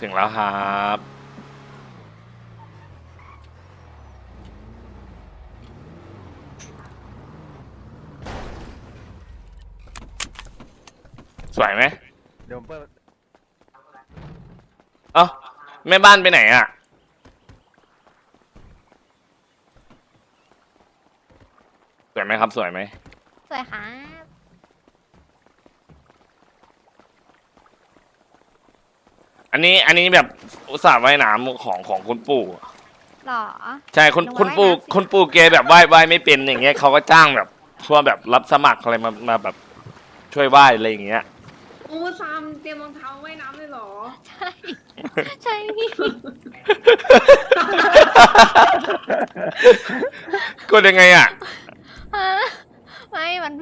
ถึงแล้วครับสวยไหมเดี๋ยวผมเปิดเอ้าแม่บ้านไปไหนอะ สวยไหมครับ สวยไหม สวยครับ อันนี้อันนี้แบบอุตส่าห์ว่ายน้ำของของคุณปู่ หรอ ใช่คุณลงคุณปู่ว่ายน้ำสิ คุณปู่เกแบบว่ายว่ายไม่เป็นอย่างเงี้ยเขาก็จ้างแบบพวกแบบรับสมัครอะไรมามาแบบช่วยว่ายอะไรอย่างเงี้ย โอ้ซามเตรียมรองเท้าว่ายน้ำเลยเหรอ ใช่ ใช่พี่กดยังไงอะ ฮะไม่มัน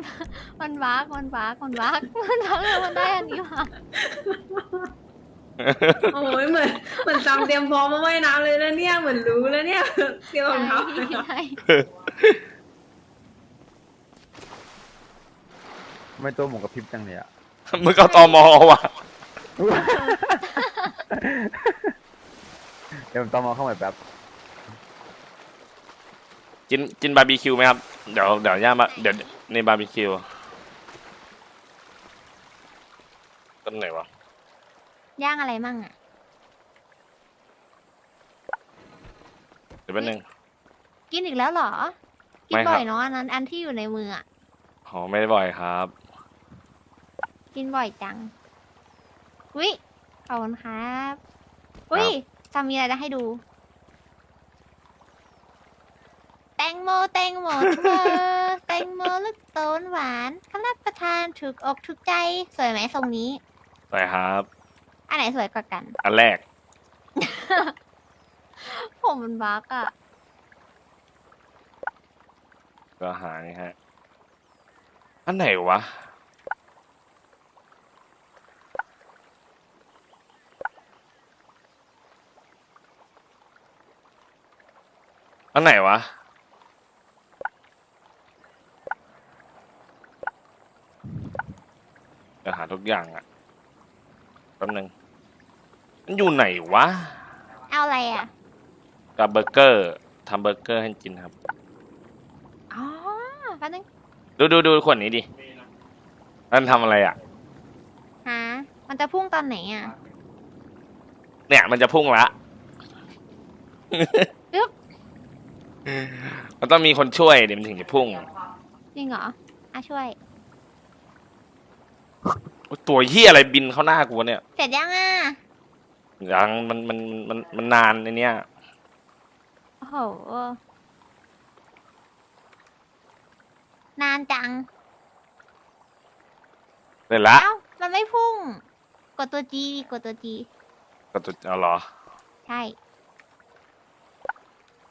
มันบักมันบักมันบักมันบักแล้วมันได้อันนี้มา โอ้ยเหมือนเหมือนซามเตรียมพร้อมมาว่ายน้ำเลยนะเนี่ยเหมือนรู้แล้วเนี่ยเตรียมรองเท้าใช่ใช่ทำไม่ตัวหมูกับพริบจังเลยอะมึงเอาตอมอว่ะเดี๋ยวผมต้องมาเข้าใหม่แป๊บกินกินบาร์บีคิวไหมครับ เดี๋ยวเดี๋ยวย่ามาเดี๋ยวในบาร์บีคิวต้นไหนวะ ย่างอะไรมั่งอะ เดี๋ยวแป๊บนึง กินอีกแล้วเหรอ กินไม่ครับ บ่อยเนาะอันนั้นอันที่อยู่ในมืออะ อ๋อไม่ได้บ่อยครับ กินบ่อยจังวิขอบคุณครับวิจะมีอะไรจะให้ดู แตงโมแตงโมเธอ แตงโมลูกโตนหวานคำรับประทานถูกอกถูกใจ สวยไหมทรงนี้สวยครับ อันไหนสวยกว่ากัน อันแรก ผมมันบักอะ ก็หานี่ฮะ อันไหนวะ อันไหนวะ เดี๋ยวหาทุกอย่างอะแป๊บนึง มันอยู่ไหนวะเอาอะไรอะ กับเบอร์เกอร์ทำเบอร์เกอร์ให้กินครับ อ๋อแป๊บนึงดูดูดูขวดนี้ดินั่นทำอะไรอะฮะมันจะพุ่งตอนไหนอะ เนี่ยมันจะพุ่งละ อึ๊บ มันต้องมีคนช่วยเดี๋ยวมันถึงจะพุ่งจริงเหรออะช่วย โอ๊ยตัวเหี้ยอะไรบินเข้าหน้ากูวะเนี่ย เสร็จยังอะ ยังมันมันมันมันนานในเนี้ยโอ้โห นานจัง เสร็จละเอ้า มันไม่พุ่ง กดตัวจีกดตัวจีก็ตุเอาเหรอ ใช่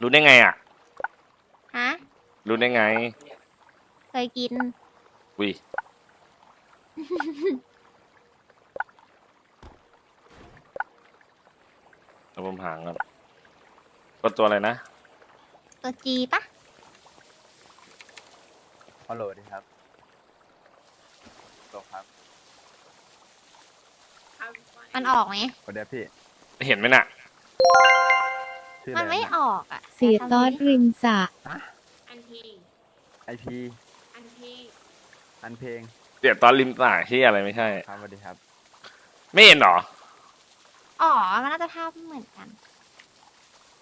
รู้ได้ไงอะ ฮะ รู้ได้ไงเคยกิน วิ แล้วผมหางก่อนก็ตัวอะไรนะตัวจีปะฮัลโหลดีครับโหลครับมันออกไหมสวัสดีครับพี่เห็นไหมน่ะชื่อมัอะนไรไม่นะออกอะเสียตอดริมสระอันทีไอพีอันทีอันเพลงเดี๋ยวตอนริมสายที่อะไรไม่ใช่ ครับสวัสดีครับ ไม่เห็นเหรอ อ๋อ มันน่าจะภาพไม่เหมือนกัน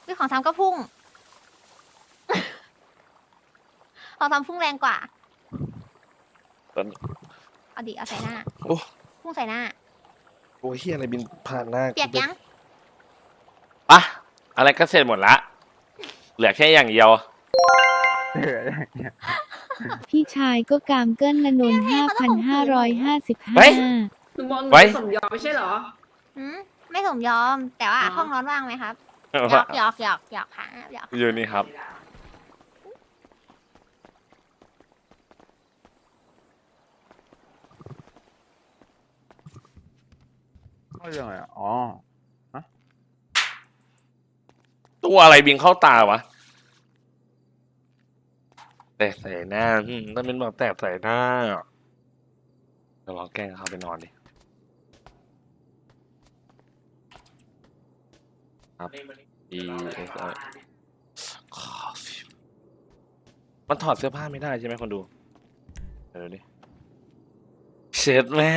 คือของซ้ำก็พุ่ง ของซ้ำพุ่งแรงกว่าตอน เอาดิเอาใส่หน้า โอ้พุ่งใส่หน้าโอ้ยเฮียอะไรบินผ่านหน้าเปียกยัง ปะอะไรก็เสร็จหมดละ เหลือแค่อย่างเดียวเอออย่างเงี้ยพี่ชายก็กามเกิ้ลละนนเฮ้ย5,555หนูบอกหนูไว้ สมยอมไม่ใช่เหรอ หืม ไม่สมยอม แต่ว่าอ๋อ ห้องนอนว่างไหมครับหยอกหยอกหยอกหยอกค่ะหยอกอยู่นี่ครับ เข้าเรื่องอะไรอะอ๋อ ตัวอะไรบินเข้าตาวะ แตกใส่หน้าอืมต้องเป็นแบบแตกใส่หน้าเดี๋ยวลองแกล้งเขาไปนอนดิ ครับ E S I คอฟฟี่มันถอดเสื้อผ้าไม่ได้ใช่ไหมคนดู เดี๋ยวดิเช็ดแม่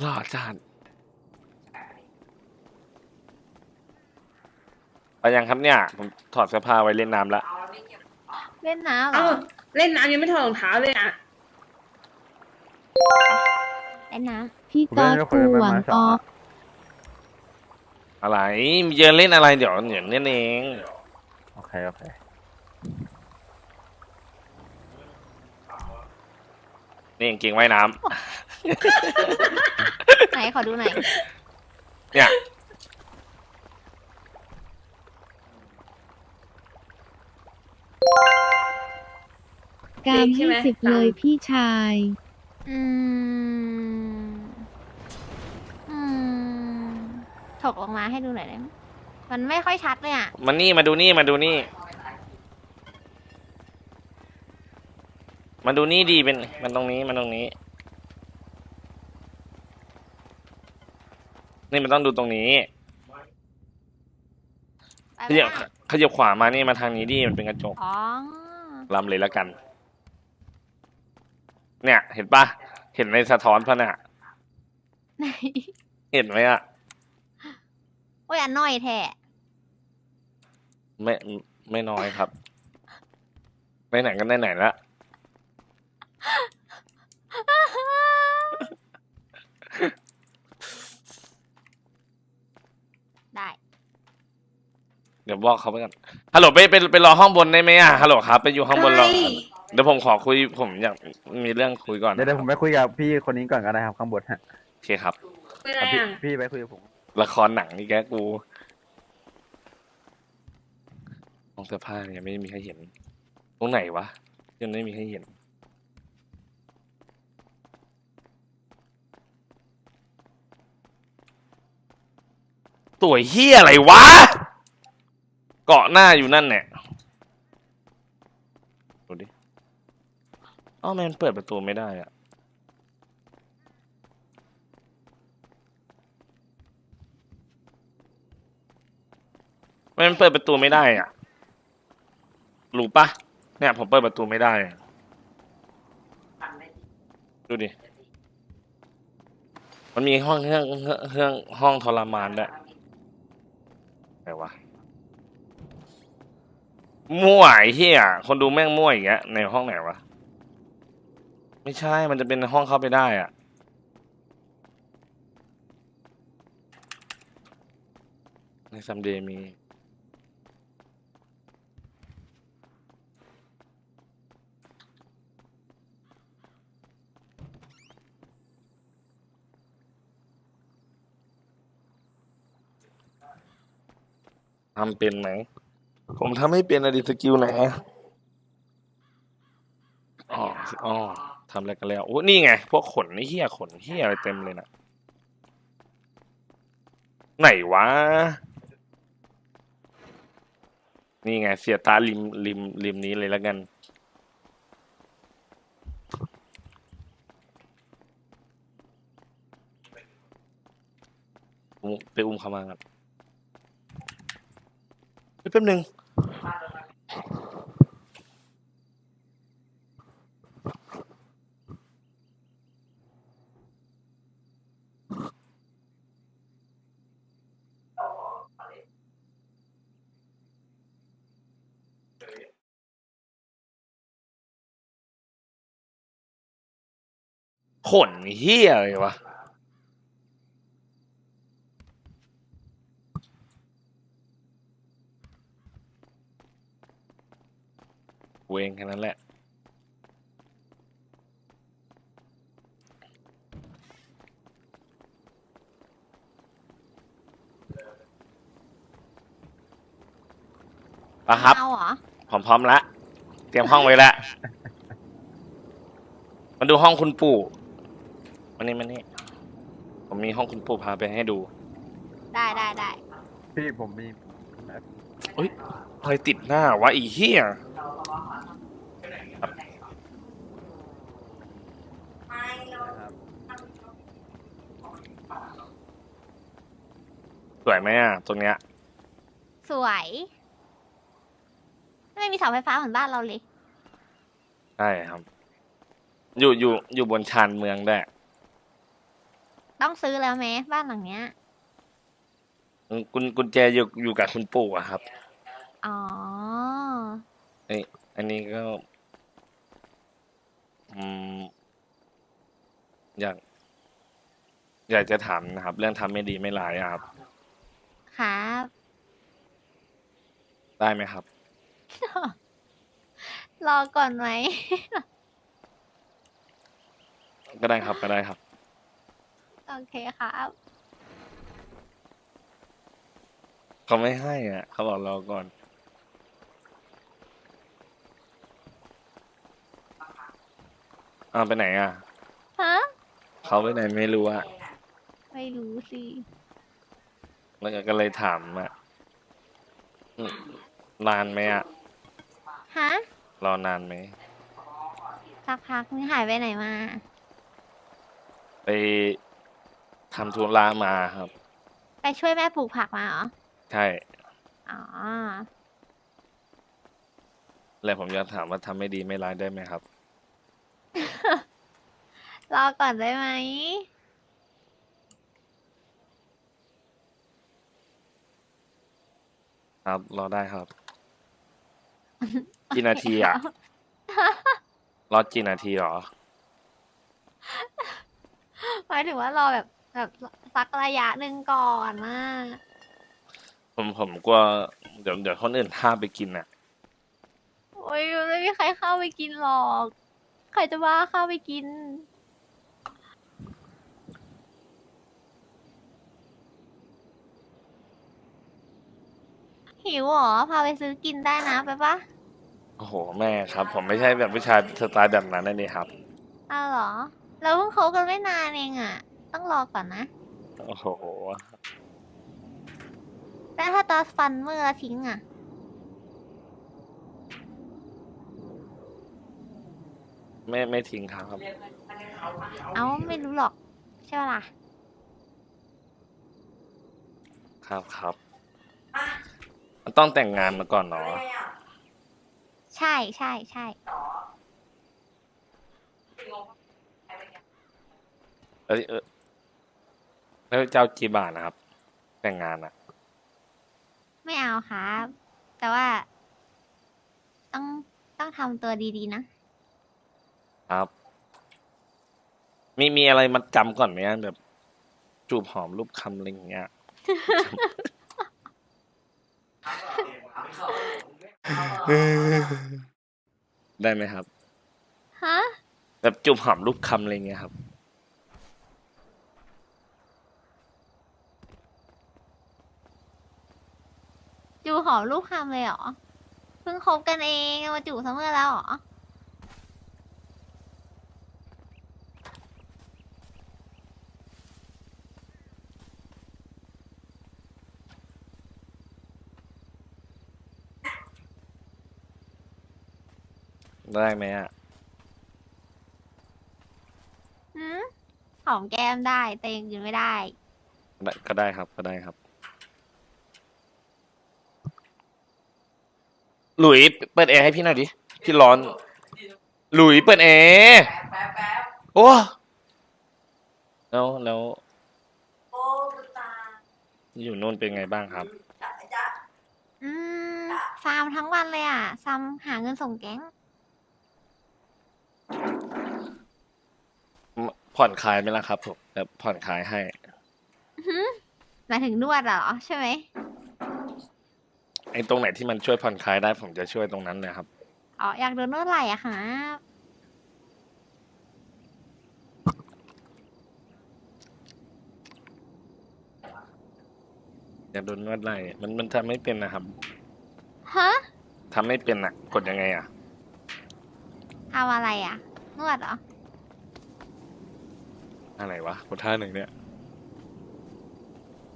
หล่อจัดไปยังครับเนี่ย ผมถอดเสื้อผ้าไว้เล่นน้ำละ เล่นน้ำเหรเอ้าอเล่นน้ำยังไม่ถอดรองเท้าเลยอะ เล่นน้พี่ตอดกูหวังออก อะไรมีเยอะเล่นอะไรเดี๋ยวเดี๋ยวเล่นเองโอเค โอเค นี่กางเกงว่ายน้ำไหนขอดูหน่อยำเนี่ย กามให้สิบเลยพี่ชาย อืม อืม ถกลงมาให้ดูหน่อยได้ไหมมันไม่ค่อยชัดเลยอะ มานี่มาดูนี่มาดูนี่ มาดูนี่ดีเป็นมันตรงนี้มันตรงนี้ นี่มันต้องดูตรงนี้ไปขไม่ยับได้ขยับขวามานี่มาทางนี้ดิมันเป็นกระจกอ๋อลำเลยแล้วกัน เนี่ย เห็นปะเห็นในสะท้อนพะน่ะ ไหน เห็นไหมอะ โอ้ยอันน้อยแท้ไม่ไม่น้อยครับไปไหนกันได้ไหนละได้ เดี๋ยวบอกเขาไปกันฮัลโหลไปไปไปรอห้องบนได้ไหมอะฮัลโหลครับ ไปอยู่ห้องบนรอได้เดี๋ยวผมขอคุยผมอยากมีเรื่องคุยก่อนเดี๋ยวเดี๋ยวผมไปคุยกับพี่คนนี้ก่อนก็ได้ครับข้างบนฮะโอเคครับ เป็นไรเอาพี่อะพี่ไปคุยกับผม ละครหนังนี่แกกูห้องเสื้อผ้าเนี่ยไม่มีใครเห็น ตรงไหนวะยังไม่มีใครเห็นตัวเฮียอะไรวะ เกาะหน้าอยู่นั่นเนี่ยดูดิ อ้าวมันเปิดประตูไม่ได้อะ มันเปิดประตูไม่ได้อะรู้ปะเนี่ย ผมเปิดประตูไม่ได้อะดูดิ มันมีห้องเครื่องเครื่องห้องทรมานด้วยไหนวะมั่วไอ้เหี้ยคนดูแม่งมั่วอีกแล้วในห้องไหนวะ ไม่ใช่ มันจะเป็นห้องเข้าไปได้อะในซัมเดย์มี ทำเป็นไหม ผมทำให้เป็นอะดิสกิลไหนอะอ๋ออ๋อทำอะไรกันแล้ว โอ้ นี่ไง พวกขนไอ้เหี้ยขนเหี้ยอะไรเต็มเลยนะไหนวะ นี่ไง เสียตาริมริมริมนี้เลยแล้วกันอุ้มไปอุ้มเขามาครับเฮ้ย แป๊บหนึ่งขนเฮียอะไรวะ กูเองแค่นั้นแหละ ปะครับ เอาเหรอ ผมพร้อมละ เตรียมห้องไว้แล้วมาดูห้องคุณปู่มานี่มานี่ ผมมีห้องคุณปู่พาไปให้ดูได้ได้ได้พี่ผมมีอะไรติดหน้าวะอีเหี้ย วยไหมอะ ตรงเนี้ย สวยไม่มีเสาไฟฟ้าเหมือนบ้านเราเลย ใช่ครับ อยู่อยู่อยู่บนชานเมืองได้วยต้องซื้อแล้วไหมบ้านหลังเนี้ยกุญกุญแจอยู่อยู่กับคุณปู่อะครับ อ๋อ อันนี้ก็อืมอยาก อยากจะถามนะครับ เรื่องทำไม่ดีไม่ร้ายอะครับ ครับ ได้ไหมครับ รอก่อนไหม ก็ได้ครับก็ได้ครับ โอเคครับ เขาไม่ให้อะ เขาบอกรอก่อนอ้าวไปไหนอะ ฮะ เขาไปไหนไม่รู้อะ ไม่รู้สิ แล้วก็เลยถามอะอืมนานไหมอะ ฮะ รอนานไหม สักพักนึงหายไปไหนมา ไปทำธุระมาครับ ไปช่วยแม่ปลูกผักมาเหรอ ใช่ อ๋อ แล้วผมอยากถามว่าทำไม่ดีไม่ร้ายได้ไหมครับ รอก่อนได้ไหม ครับ รอได้ครับ กี่นาทีอะ รอกี่นาทีหรอ หมายถึงว่ารอแบบแบบสักระยะหนึ่งก่อนนะผมผมกลัวเดี๋ยวเดี๋ยวคนอื่นห้ามไปกินอะ โอ้ยไม่มีใครเข้าไปกินหรอก ใครจะว่าเข้าไปกิน หิวเหรอ พาไปซื้อกินได้นะไปปะโอ้โหแม่ครับ ผมไม่ใช่แบบผู้ชายสไตล์แบบนั้นนะนี่ครับ อ้าวเหรอ เราเพิ่งคบกันไม่นานเองอะต้องรอก่อนนะ โอ้โห แล้วถ้าตอนฟันเมื่อทิ้งอะไม่ไม่ทิ้งครับ เอ้าไม่รู้หรอก ใช่ปะล่ะ ครับครับ มันต้องแต่งงานมาก่อนเนาะใช่ใช่ใช่เอ้ยเออแล้วเจ้าจีบาทนะครับ แต่งงานอะไม่เอาครับ แต่ว่า ต้องต้องทำตัวดีๆนะ ครับ มีมีอะไรมาจำก่อนไหมอะแบบ จูบหอมรูปคำอะไรอย่างเงี้ย ได้ไหมครับ ฮะ แบบจูบหอมรูปคำอะไรอย่างเงี้ยครับ จูหอมลูกคำเลยเหรอ เพิ่งคบกันเองมาจูซัมเมอร์แล้วเหรอ ได้ไหมอะ หืมหอมแก้มได้แต่ยังกินไม่ได้ ได้ก็ได้ครับก็ได้ครับ หลุยเปิดแอร์ให้พี่หน่อยดิ พี่ร้อน หลุยเปิดแอร์โอ้แล้วแล้วอยู่นู่นเป็นไงบ้างครับอืมฟาร์มทั้งวันเลยอะฟาร์มหาเงินส่งแก๊ง ผ่อนคลายไหมล่ะครับผมแบบผ่อนคลายให้หมายถึงนวดเหรอ ใช่ไหม ไอ้ตรงไหนที่มันช่วยผ่อนคลายได้ผมจะช่วยตรงนั้นเลยครับ อ๋อ อยากโดนนวดไหล่อะค่ะอย่าโดนนวดไหล่มันมันทำไม่เป็นนะครับฮะ ทำไม่เป็นอะกดยังไงอะ ทำอะไรอะ นวดเหรอ อะไรวะกดท่าหนึ่งเนี่ย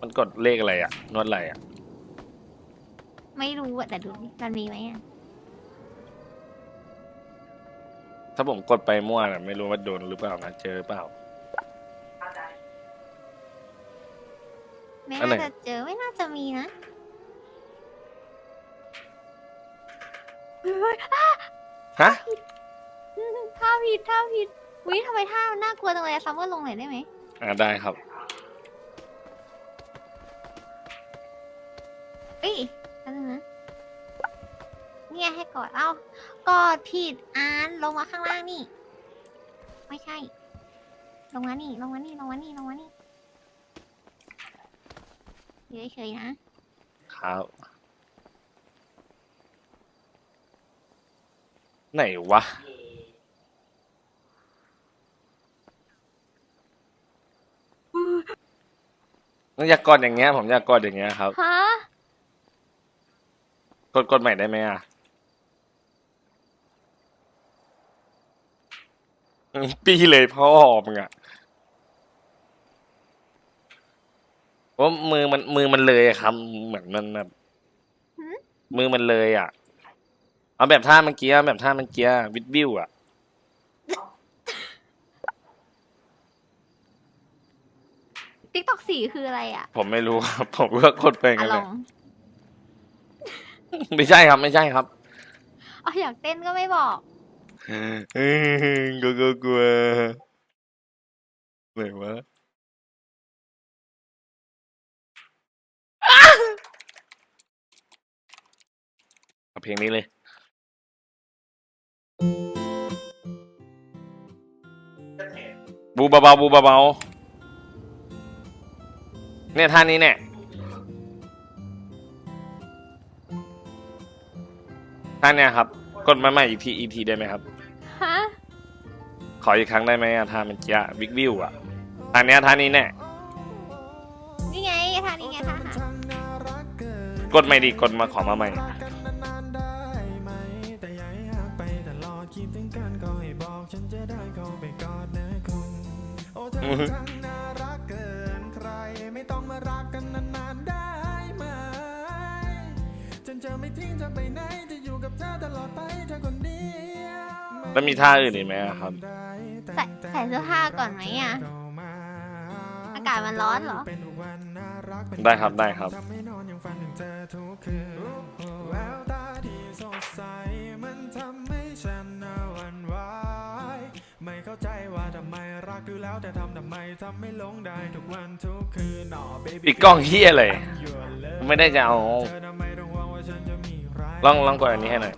มันกดเลขอะไรอะ นวดไหล่อะ ไม่รู้อะแต่ดูดิมันมีไหมอะ ถ้าผมกดไปมั่วน่ะไม่รู้ว่าโดนหรือเปล่านะเจอหรือเปล่าไไม่อันไหน น่าจะเจอไม่น่าจะมีนะฮะ ท่าผิดท่าผิดวิทำไมท่ามันน่ากลัวจังเลยซัมเมอร์ลงหน่อยได้ไหมอ่าได้ครับ เอ้ยอันนึงนะเนี่ยให้กอดเอ้ากอดผิดอันลงมาข้างล่างนี่ ไม่ใช่ ลงมานี่ลงมานี่ลงมานี่ลงมานี่อยู่เฉยๆนะ ครับ ไหนวะ อยากกดอย่างเงี้ย ผมอยากกดอย่างเงี้ยครับ ฮะ กดกดใหม่ได้ไหมอะอืมปีเลยพ่อมึงอะว่ามือมันมือมันเลยอะครับ เหมือนมันแบบมือมันเลยอะ เอาแบบท่าเมื่อกี้อะแบบท่าเมื่อกี้อะวิดบิวอะ ติ๊กตอกสีคืออะไรอะผมไม่รู้ครับ ผมก็กดไปอะงั้นลแหอละงไม่ใช่ครับ ไม่ใช่ครับอ๋ออยากเต้นก็ไม่บอกเออกลัวกลัวกลัวไหนวะเอาเพลงนี้เลย บูเบาๆบูเบาๆ เนี่ยท่านี้เนี่ยท่าเนี่ยครับ กดมาใหม่อีกทีอีกทีได้ไหมครับ ฮะ ขออีกครั้งได้ไหมอะท่าเมื่อกี้บิ๊กวิวอะท่าเนี้ยท่านี้แน่นี่ไงท่านี้ไงท่าหากดใหม่ดิกดมาขอมาใหม่อื้อหือ แล้วมีท่าอื่นอีกไหมอะครับ ใส่ใส่เสื้อผ้าก่อนไหมอะ อากาศมันร้อนเหรอ ได้ครับได้ครับไม่เข้าใจว่าทำไมรักดูแล้วแต่ทำทำไมทำไม่ลงได้ทุกวันทุกคืนหนอ baby อีกกล้องเฮียเลย you're love ไม่ได้จะเอา เธอทำไม ลองลองกดอันนี้ให้หน่อย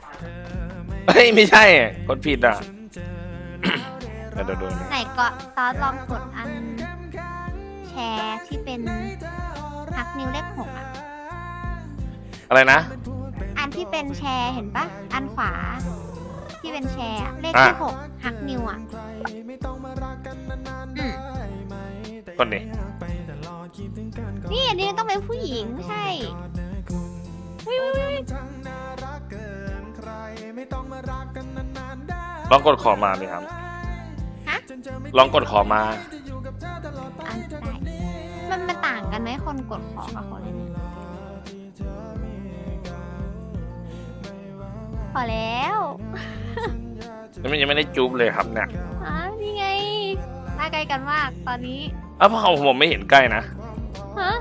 เฮ้ยไม่ใช่อะกดผิดอะ เดี๋ยวเดี๋ยวดูไหนก็ตอนลองกดอันแชร์ที่เป็นหักนิ้วเลขหกอะ อะไรนะ อันที่เป็นแชร์เห็นปะอันขวา ที่เป็นแชร์อะเลขอะที่หกหักนิ้วอะอืมกดดินี่อันนี้ต้องเป็นผู้หญิงไม่ใช่วิววิววิว ลองกดขอมาดิครับ ฮะลองกดขอมา อันได้มันมันต่างกันไหมคนกดขอกับคนเล่นเนี่ยพอแล้วยังไม่ยังไม่ได้จูบเลยครับเนี่ยฮะนี่ไงหน้าใกล้กันมากตอนนี้ อ้าวเพราะผมไม่เห็นใกล้นะ ฮะ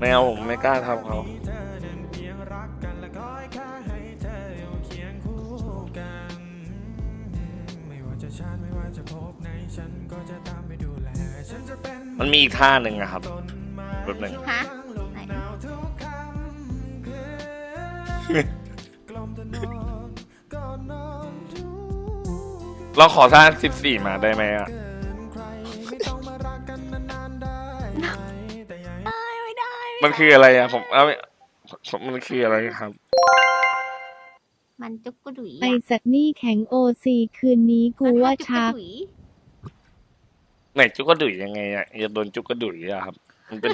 ไม่เอาผมไม่กล้าทำเขามันมีอีกท่าหนึ่งอะครับแบบหนึ่งฮะไหนลองขอท่าสิบสี่มาได้ไหมอะ ม่ได้มันคืออะไรอะผมเอาผมมันคืออะไรครับ มันจุกกุดุยไอสัตว์นี่แข็งโอซีคืนนี้กูว่าชัก จุกกุดุยไหนจุกกระดุยยังไงอะอย่าโดนจุกกระดุยอะครับ มันเป็น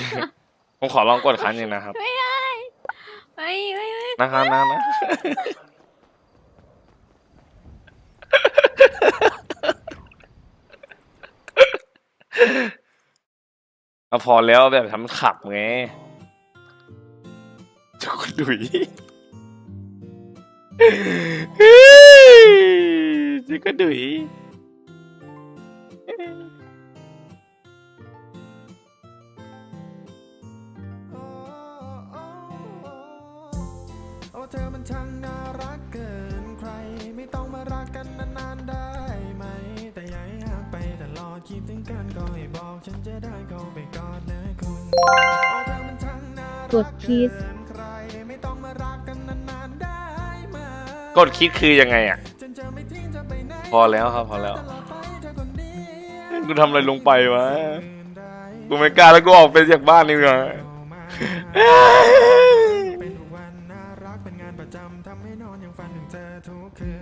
ผมขอลองกดครั้งหนึงนะครับไม่ได้ไม่ไม่ไม่นะครับนะนะ เอาพอแล้วแบบทำขับไง ดุยจิก็ดุยโอ้เธอมันช่างน่ารักเกินใคร ไม่ต้องมารักกันนานๆได้ไหม แต่ย่าให่างไปตลอดคิดถึงกันก็ให้บอก ฉันจะได้เข้าไปกอดนะคุณ กดคิส กดคิดคือยังไงอะ พอแล้วครับพอแล้วกูทำอะไรลงไปวะกูไม่กล้าแล้วกูออกไปจากบ้านนี่เหรอ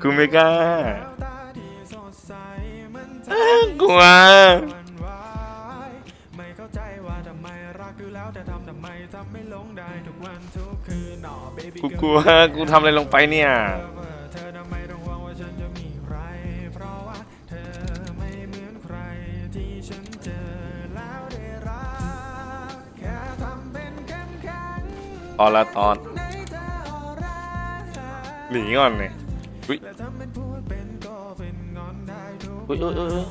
กูไม่กล้ากลัวกูกลัวกูทำอะไรลงไปเนี่ย ตอนละตอนหนีก่อนเลยอุ้ยอุ้ยอุ้ย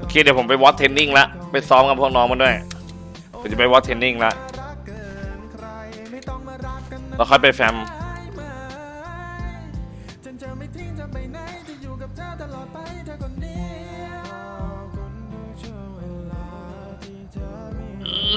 โอเคเดี๋ยวผมไปวอตเทนนิ่งละไปซ้อมกับพวกน้องมันด้วยผมจะไปวอตเทนนิ่งละเราค่อยไปแฟม